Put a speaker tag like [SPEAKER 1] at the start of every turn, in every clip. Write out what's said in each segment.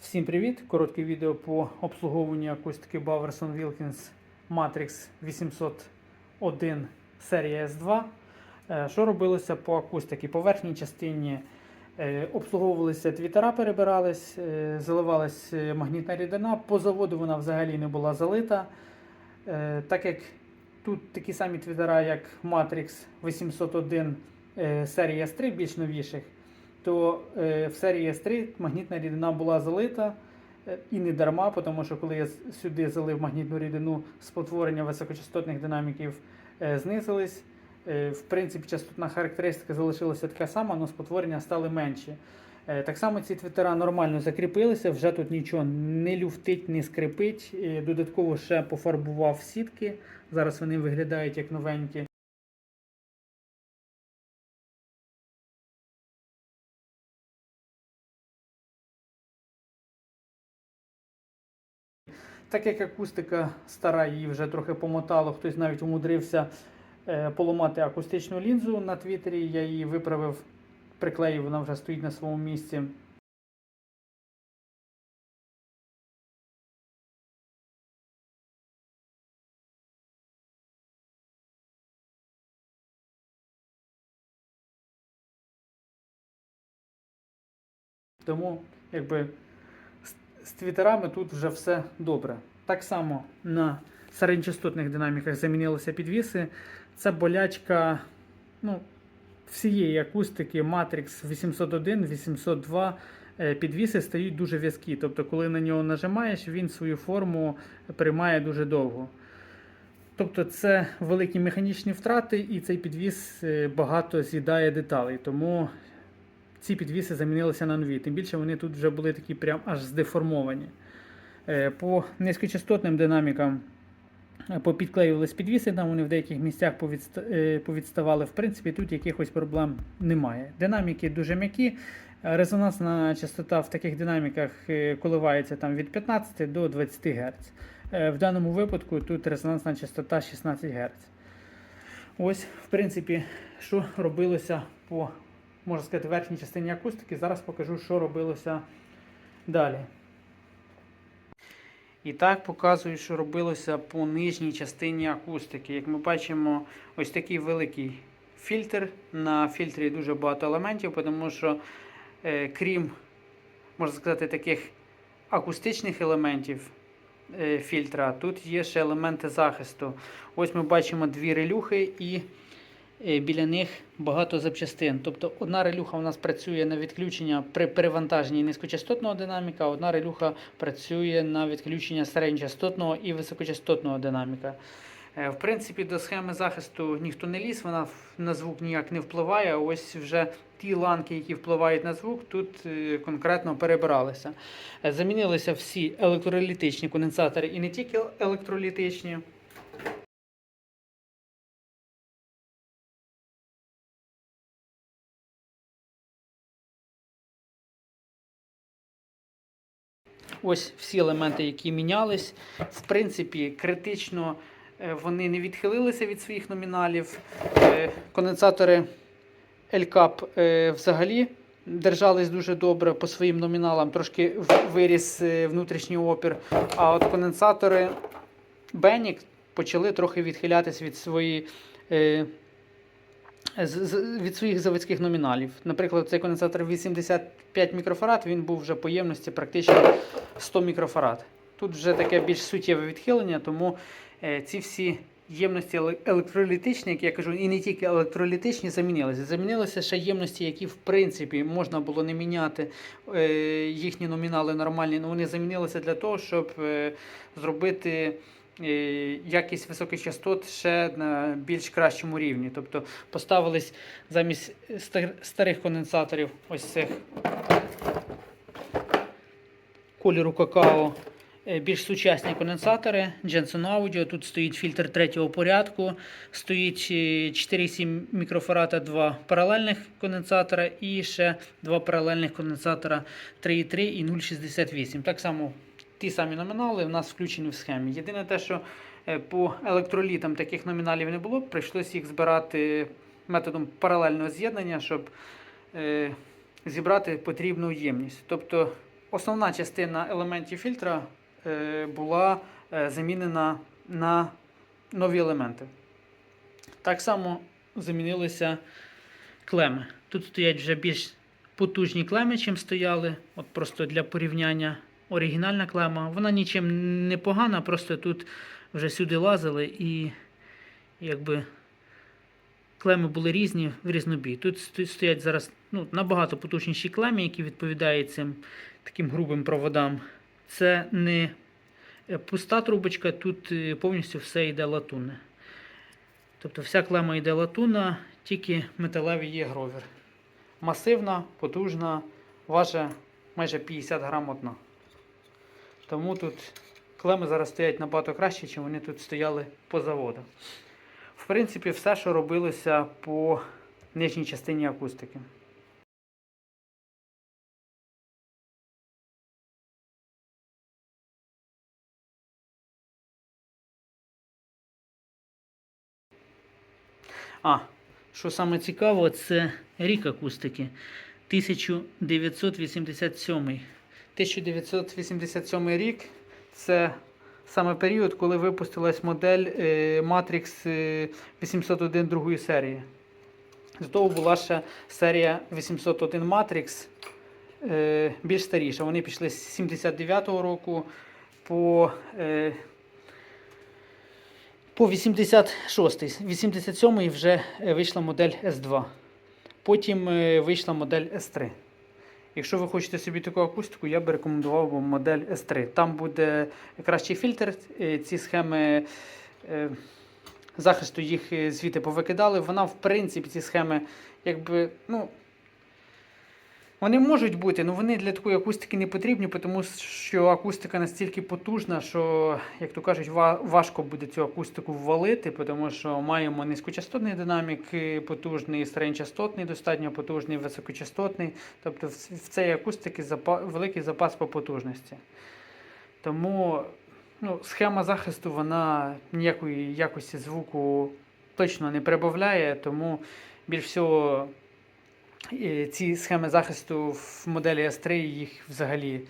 [SPEAKER 1] Всім привіт! Коротке відео по обслуговуванню акустики Bowerson Wilkins Matrix 801 серія S2. Е, Що робилося по акустиці? По верхній частині е, обслуговувалися твітера, перебирались, е, заливалась магнітна рідина. По заводу вона взагалі не була залита. Так як тут такі самі твітера, як Matrix 801 е, серії S3, більш новіших то е, в серії S3 магнітна рідина була залита е, і не дарма, тому що коли я сюди залив магнітну рідину, спотворення високочастотних динаміків е, знизились. В принципі, частотна характеристика залишилася така сама, але спотворення стали менші. Так само ці твітера нормально закріпилися, вже тут нічого не люфтить, не скрипить. Додатково ще пофарбував сітки. Зараз вони виглядають як новенькі. Так як акустика стара, її вже трохи помотало, хтось навіть умудрився е, поламати акустичну лінзу на твіттері, я її виправив, приклеїв, вона вже стоїть на своєму місці. Тому, якби з- твітерами тут вже все добре. Так само на середньочастотних динаміках замінилися підвіси. Це болячка ну, всієї акустики Matrix 801, 802. е, Підвіси стають дуже в'язкі. Тобто, коли на нього нажимаєш, він свою форму приймає дуже довго. Тобто це великі механічні втрати, і цей підвіс е, багато з'їдає деталей. Тому ці підвіси замінилися на нові. Тим більше вони тут вже були такі прям аж здеформовані. Е, По низькочастотним динамікам е, попідклеювались підвіси, там вони в деяких місцях е, повідставали. В принципі, тут якихось проблем немає. Динаміки дуже м'які. Резонансна частота в таких динаміках коливається там від 15 до 20 Гц. В даному випадку тут резонансна частота 16 Гц. Ось, в принципі, що робилося по можна сказати, верхній частині акустики. Зараз покажу, що робилося далі. І так показую, що робилося по нижній частині акустики. Як ми бачимо, ось такий великий фільтр. На фільтрі дуже багато елементів, тому що, е, крім, можна сказати, таких акустичних елементів е, фільтра, тут є ще елементи захисту. Ось ми бачимо дві релюхи і біля них багато запчастин. Тобто одна релюха у нас працює на відключення при перевантаженні низькочастотного динаміка, а одна релюха працює на відключення середньочастотного і високочастотного динаміка. Е, В принципі, до схеми захисту ніхто не ліз, вона на звук ніяк не впливає. Ось вже ті ланки, які впливають на звук, тут е, конкретно перебиралися. Е, Замінилися всі електролітичні конденсатори і не тільки електролітичні. Ось всі елементи, які мінялись. В принципі, критично е, вони не відхилилися від своїх номіналів. Е, Конденсатори LCAP е, взагалі держались дуже добре по своїм номіналам, трошки виріс внутрішній опір. А от конденсатори Benix почали трохи відхилятися від своєї. Від своїх заводських номіналів. Наприклад, цей конденсатор 85 мікрофарад, він був вже по ємності практично 100 мікрофарад. Тут вже таке більш суттєве відхилення, тому е, ці всі ємності електролітичні, як я кажу, і не тільки електролітичні, замінилися. Замінилися ще ємності, які в принципі можна було не міняти е, їхні номінали нормальні, але вони замінилися для того, щоб е, зробити. Е, Якість високих частот ще на більш кращому рівні. Тобто поставились замість старих конденсаторів, ось цих кольору какао. е, Більш сучасні конденсатори Jensen Audio. Тут стоїть фільтр третього порядку, стоїть е, 4,7 мікрофарада, два паралельних конденсатора і ще два паралельних конденсатора 3,3 і 0,68. Так само ті самі номінали в нас включені в схемі. Єдине те, що е, по електролітам таких номіналів не було, прийшлося їх збирати методом паралельного з'єднання, щоб е, зібрати потрібну ємність. Тобто основна частина елементів фільтра е, була замінена на нові елементи. Так само замінилися клеми. Тут стоять вже більш потужні клеми, чим стояли. От просто для порівняння оригінальна клема. Вона нічим не погана, просто тут вже сюди лазили і якби клеми були різні в різнобій. Тут стоять зараз ну, набагато потужніші клеми, які відповідають цим таким грубим проводам. Це не е, пуста трубочка, тут е, повністю все йде латунне. Тобто вся клема йде латунна, тільки металевий є гровір. Масивна, потужна, важить майже 50 грам одна. Тому тут клеми зараз стоять набагато краще, ніж вони тут стояли по заводу. В принципі, все, що робилося по нижній частині акустики. А, що саме цікаво, це рік акустики 1987. 1987 рік це саме період, коли випустилась модель е, Matrix е, 801 другої серії. До того була ще серія 801 Matrix е, більш старіша. Вони пішли з 79-го року по, е, по 86-й. 87-й вже е, вийшла модель S2. Потім е, вийшла модель S3. Якщо ви хочете собі таку акустику, я би рекомендував вам модель S3. Там буде кращий фільтр. е, Ці схеми е, захисту їх е, звідти повикидали. Вона, в принципі, ці схеми, якби, ну. Вони можуть бути, але вони для такої акустики не потрібні, тому що акустика настільки потужна, що, як то кажуть, важко буде цю акустику ввалити, тому що маємо низькочастотний динамік е, потужний, середньочастотний, достатньо потужний, високочастотний. Тобто в ц- в цієї акустики великий запас по потужності. Тому ну, схема захисту вона ніякої якості звуку точно не прибавляє, тому більш всього ці схеми захисту в моделі S3 їх взагалі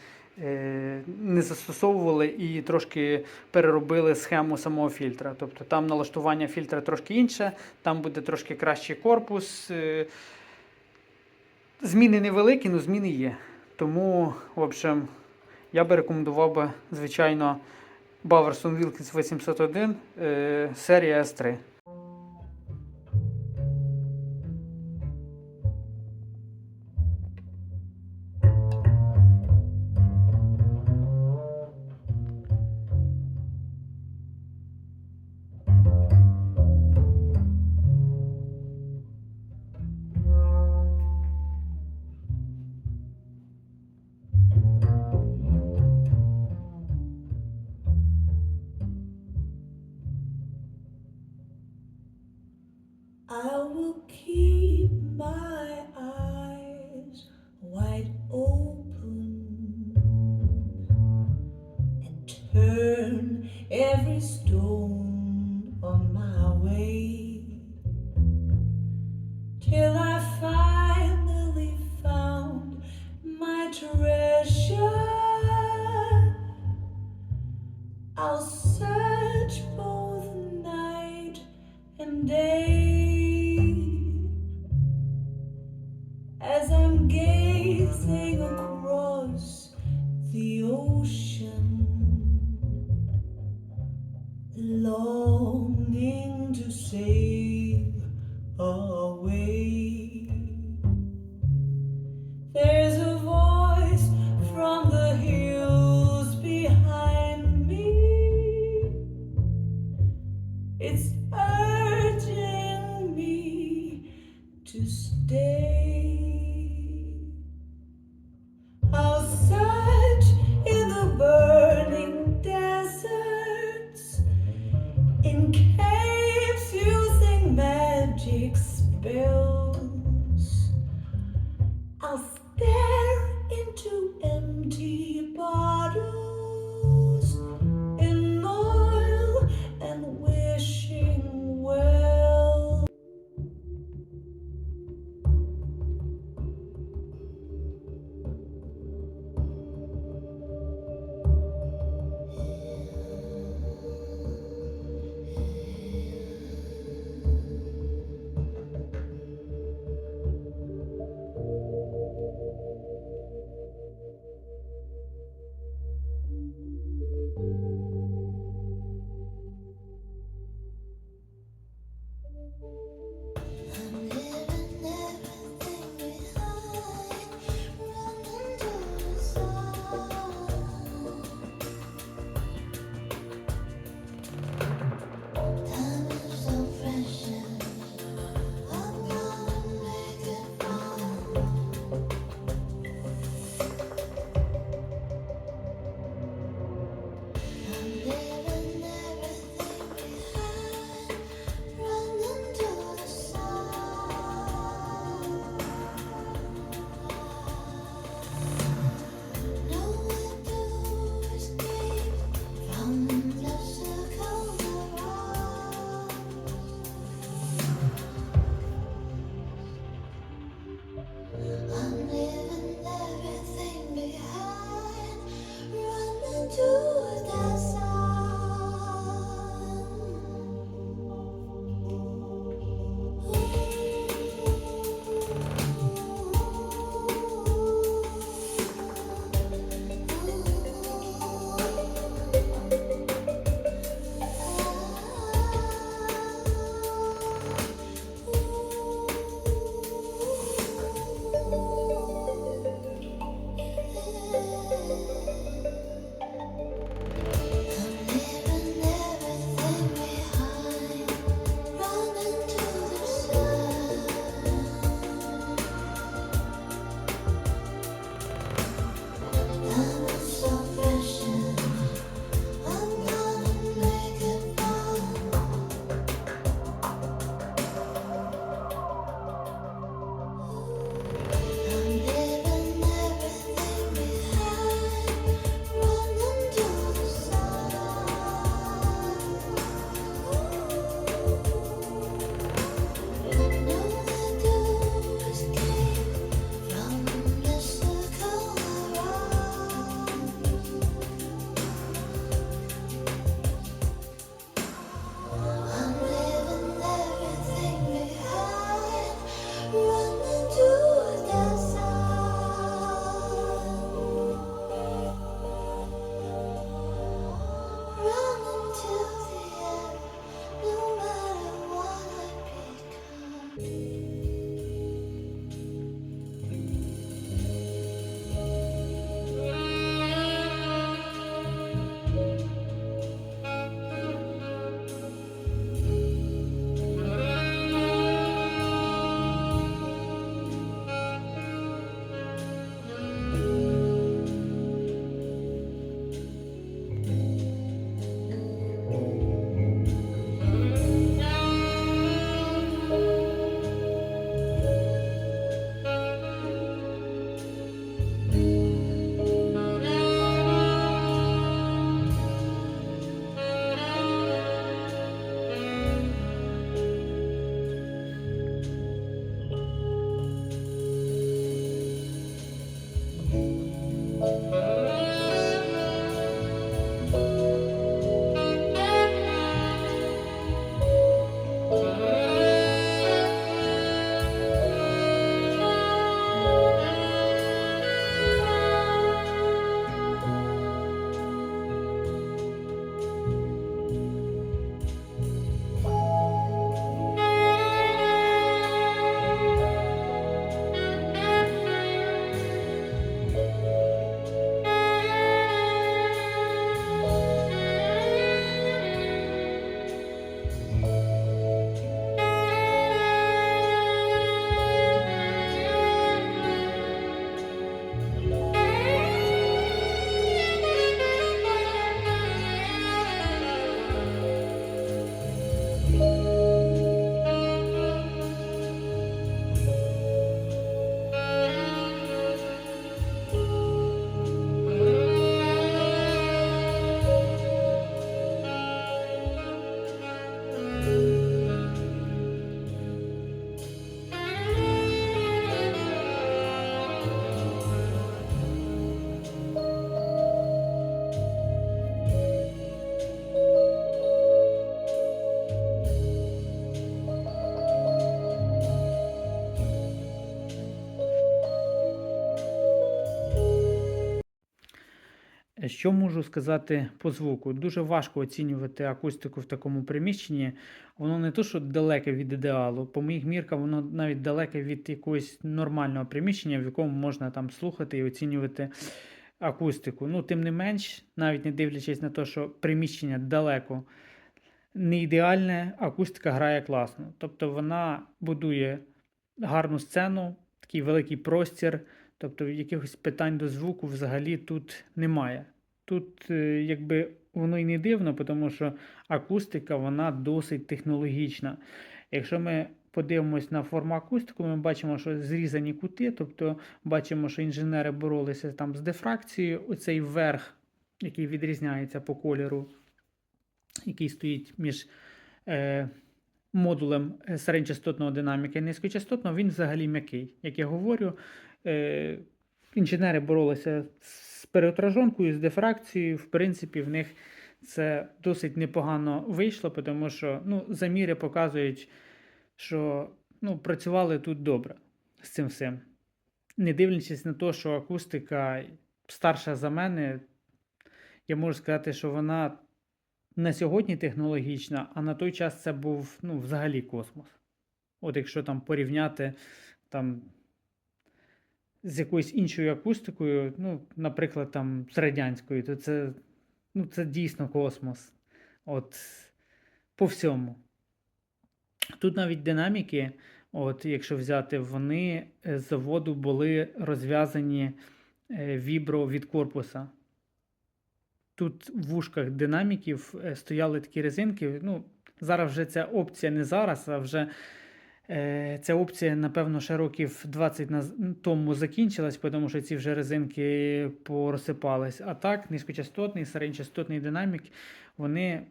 [SPEAKER 1] е, не застосовували і трошки переробили схему самого фільтра. Тобто там налаштування фільтра трошки інше, там буде трошки кращий корпус. е, Зміни невеликі, але зміни є. Тому, в общем, я би рекомендував би, звичайно, Bowerson Wilkins 801 е, серія S3.
[SPEAKER 2] Sure, I'll caves using magic spells.
[SPEAKER 1] Що можу сказати по звуку? Дуже важко оцінювати акустику в такому приміщенні. Воно не то, що далеке від ідеалу. По моїх мірках, воно навіть далеке від якогось нормального приміщення, в якому можна там слухати і оцінювати акустику. Ну, тим не менш, навіть не дивлячись на те, що приміщення далеко не ідеальне, акустика грає класно. Тобто вона будує гарну сцену, такий великий простір. Тобто якихось питань до звуку взагалі тут немає. Тут е, якби воно і не дивно, тому що акустика вона досить технологічна. Якщо ми подивимось на форму акустику, ми бачимо, що зрізані кути, тобто бачимо, що інженери боролися там з дифракцією. Оцей верх, який відрізняється по кольору, який стоїть між е, модулем середньочастотного динаміка і низькочастотного, він взагалі м'який. Як я говорю, е, інженери боролися з переотражонкою, з дифракцією. В принципі, в них це досить непогано вийшло, тому що ну, заміри показують, що ну, працювали тут добре з цим всім. Не дивлячись на те, що акустика старша за мене, я можу сказати, що вона на сьогодні технологічна, а на той час це був ну, взагалі космос. От якщо там порівняти там, з якоюсь іншою акустикою, ну, наприклад, там, з радянською, то це, ну, це дійсно космос. От по всьому. Тут навіть динаміки, от, якщо взяти, вони е, з заводу були розв'язані е, вібро від корпуса. Тут в вушках динаміків е, стояли такі резинки. Ну, зараз вже ця опція не зараз, а вже ця опція, напевно, ще років 20 на тому закінчилась, тому що ці вже резинки порозсипались. А так, низькочастотний, середньочастотний динамік, вони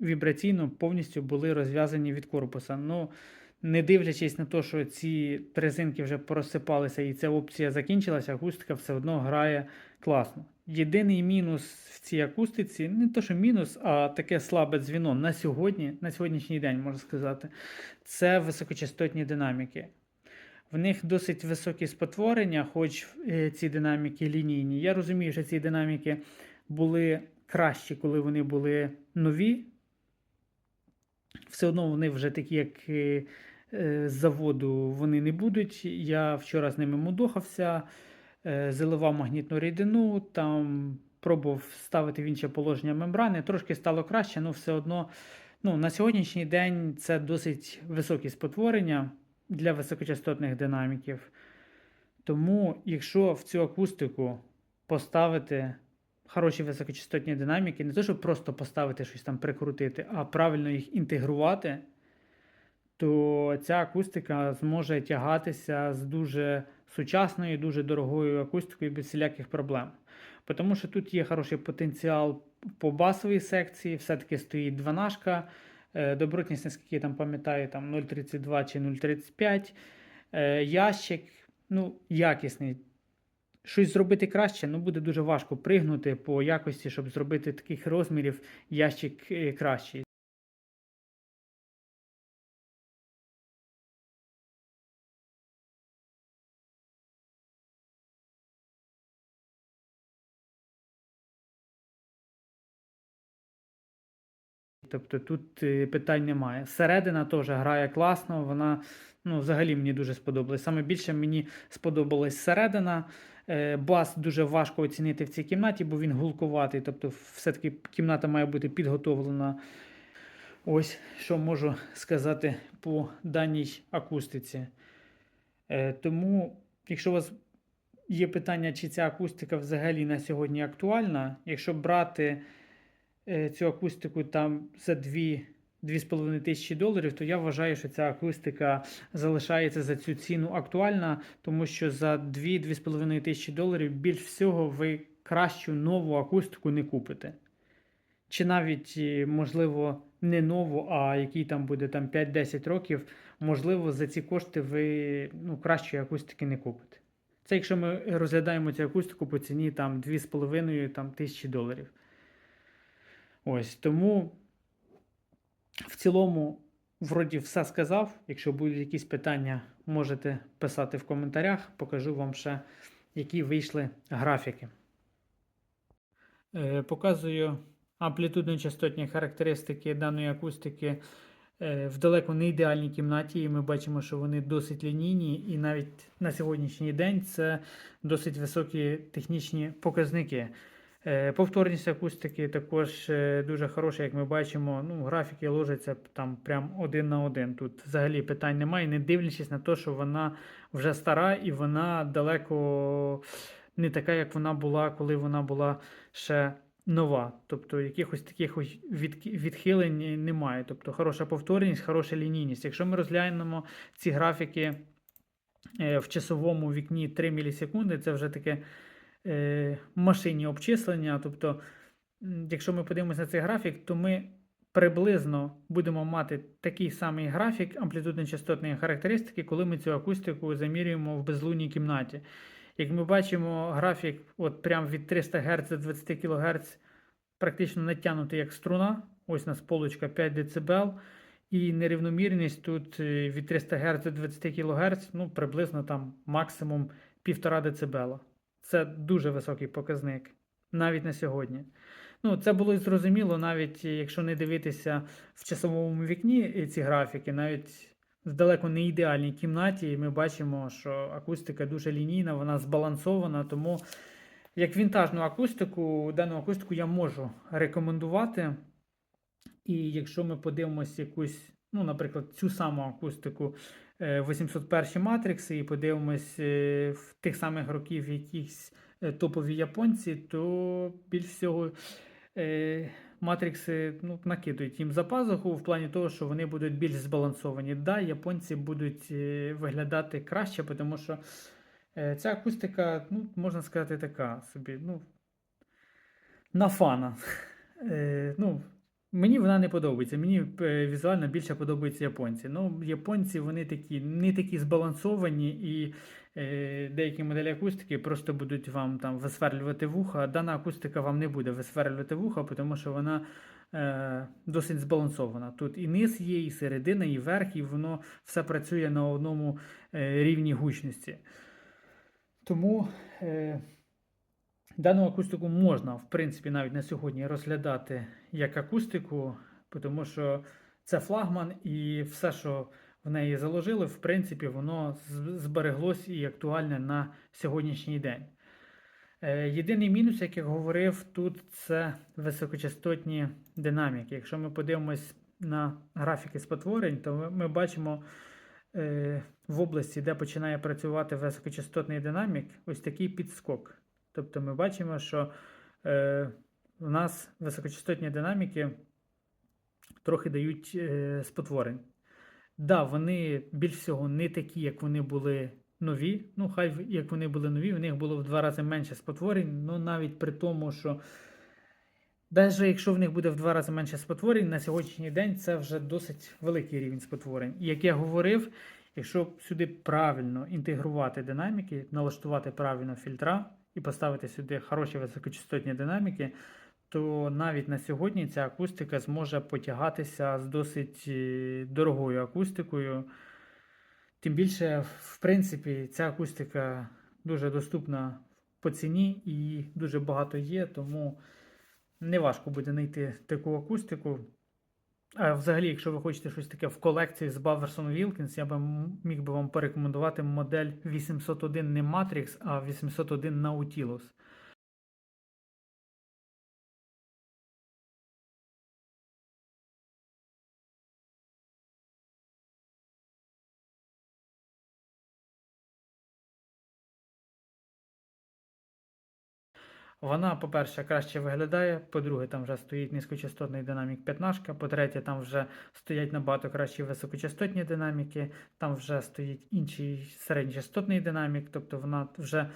[SPEAKER 1] вібраційно повністю були розв'язані від корпуса. Ну, не дивлячись на те, що ці резинки вже порозсипалися і ця опція закінчилася, акустика все одно грає класно. Єдиний мінус в цій акустиці, не то, що мінус, а таке слабе дзвіно на сьогодні, на сьогоднішній день, можна сказати, це високочастотні динаміки. В них досить високі спотворення, хоч е, ці динаміки лінійні. Я розумію, що ці динаміки були кращі, коли вони були нові. Все одно вони вже такі, як е, з заводу, вони не будуть. Я вчора з ними мудохався, е, заливав магнітну рідину, там пробував ставити в інше положення мембрани. Трошки стало краще, але все одно ну, на сьогоднішній день це досить високі спотворення для високочастотних динаміків. Тому, якщо в цю акустику поставити хороші високочастотні динаміки, не то, щоб просто поставити щось там прикрутити, а правильно їх інтегрувати, то ця акустика зможе тягатися з дуже сучасною, дуже дорогою акустикою без всіляких проблем. Тому що тут є хороший потенціал по басовій секції, все-таки стоїть дванашка, е, добротність, наскільки я там пам'ятаю, там 0,32 чи 0,35, е, ящик, ну, якісний. Щось зробити краще, ну буде дуже важко пригнути по якості, щоб зробити таких розмірів ящик е, кращий. Тобто тут е, питань немає. Середина теж грає класно, вона ну, взагалі мені дуже сподобалась. Саме більше мені сподобалась середина. Е, Бас дуже важко оцінити в цій кімнаті, бо він гулкуватий. Тобто, все-таки кімната має бути підготовлена. Ось що можу сказати по даній акустиці. Е, Тому, якщо у вас є питання, чи ця акустика взагалі на сьогодні актуальна, якщо брати цю акустику там за 2 2,5 тисячі доларів, то я вважаю, що ця акустика залишається за цю ціну актуальна, тому що за 2-2,5 тисячі доларів більш всього ви кращу нову акустику не купите. Чи навіть, е, можливо, не нову, а який там буде там 5-10 років, можливо, за ці кошти ви ну, кращої акустики не купите. Це якщо ми розглядаємо цю акустику по ціні там 2,5 там, тисячі доларів. Ось тому в цілому, вроді, все сказав. Якщо будуть якісь питання, можете писати в коментарях. Покажу вам ще, які вийшли графіки. Е, Показую амплітудно-частотні характеристики даної акустики е, в далеко не ідеальній кімнаті, і ми бачимо, що вони досить лінійні, і навіть на сьогоднішній день це досить високі технічні показники. Е, Повторність акустики також е, дуже хороша, як ми бачимо. Ну, графіки ложаться там прям один на один. Тут взагалі питань немає, не дивлячись на те, що вона вже стара і вона далеко не така, як вона була, коли вона була ще нова. Тобто якихось таких відхилень немає. Тобто хороша повторність, хороша лінійність. Якщо ми розглянемо ці графіки е, в часовому вікні 3 мілісекунди, це вже таке е, машинні обчислення. Тобто, якщо ми подивимося на цей графік, то ми приблизно будемо мати такий самий графік амплітудно-частотної характеристики, коли ми цю акустику замірюємо в безлунній кімнаті. Як ми бачимо, графік от прям від 300 Гц до 20 кГц практично натягнутий як струна. Ось у нас полочка 5 дБ. І нерівномірність тут е, від 300 Гц до 20 кГц, ну, приблизно там максимум 1,5 дБ. Це дуже високий показник, навіть на сьогодні. Ну, це було і зрозуміло, навіть якщо не дивитися в часовому вікні е, ці графіки, навіть в далеко не ідеальній кімнаті ми бачимо, що акустика дуже лінійна, вона збалансована, тому як вінтажну акустику, дану акустику я можу рекомендувати. І якщо ми подивимося якусь, ну, наприклад, цю саму акустику 801 матрикси і подивимось е, в тих самих років якісь е, топові японці, то більш всього е, матрикси ну, накидують їм за пазуху в плані того, що вони будуть більш збалансовані. Да, японці будуть е, виглядати краще, тому що е, ця акустика, ну, можна сказати, така собі, ну, на фана. Е, ну, Мені вона не подобається. Мені е, візуально більше подобаються японці. Ну, японці вони такі не такі збалансовані, і е, деякі моделі акустики просто будуть вам там висверлювати вуха. Дана акустика вам не буде висверлювати вуха, тому що вона е, досить збалансована. Тут і низ є, і середина, і верх, і воно все працює на одному е, рівні гучності. Тому. Е, Дану акустику можна, в принципі, навіть на сьогодні розглядати як акустику, тому що це флагман, і все, що в неї заложили, в принципі, воно збереглось і актуальне на сьогоднішній день. Е, Єдиний мінус, як я говорив, тут це високочастотні динаміки. Якщо ми подивимось на графіки спотворень, то ми- бачимо е, в області, де починає працювати високочастотний динамік, ось такий підскок. Тобто ми бачимо, що е, у нас високочастотні динаміки трохи дають е, спотворень. Да, вони більш всього не такі, як вони були нові. Ну, хай як вони були нові, в них було в два рази менше спотворень, ну навіть при тому, що навіть якщо в них буде в два рази менше спотворень, на сьогоднішній день це вже досить великий рівень спотворень. І як я говорив, якщо сюди правильно інтегрувати динаміки, налаштувати правильно фільтра і поставити сюди хороші високочастотні динаміки, то навіть на сьогодні ця акустика зможе потягатися з досить е, дорогою акустикою. Тим більше, в принципі, ця акустика дуже доступна по ціні і дуже багато є, тому не важко буде знайти таку акустику. А взагалі, якщо ви хочете щось таке в колекції з Baverson Wilkins, я би міг би вам порекомендувати модель 801 не Matrix, а 801 Nautilus. Вона, по-перше, краще виглядає, по-друге, там вже стоїть низькочастотний динамік 15, по-третє, там вже стоять набагато кращі високочастотні динаміки, там вже стоїть інший середньочастотний динамік, тобто вона вже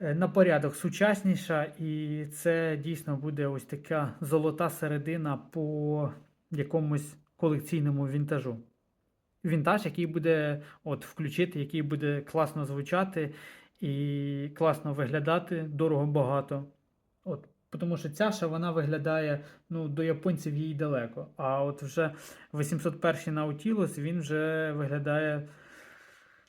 [SPEAKER 1] е, на порядок сучасніша, і це дійсно буде ось така золота середина по якомусь колекційному вінтажу. Вінтаж, який буде от, включити, який буде класно звучати і класно виглядати, дорого багато. От, тому що ця ще вона виглядає ну, до японців їй далеко. А от вже 801 Nautilus він вже виглядає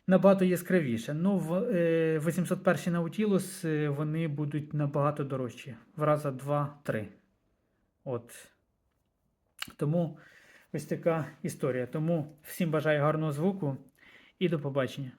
[SPEAKER 1] набагато яскравіше. Ну, в е, 801 Nautilus е, вони будуть набагато дорожчі. В раза 2-3. От. Тому ось така історія. Тому всім бажаю гарного звуку і до побачення.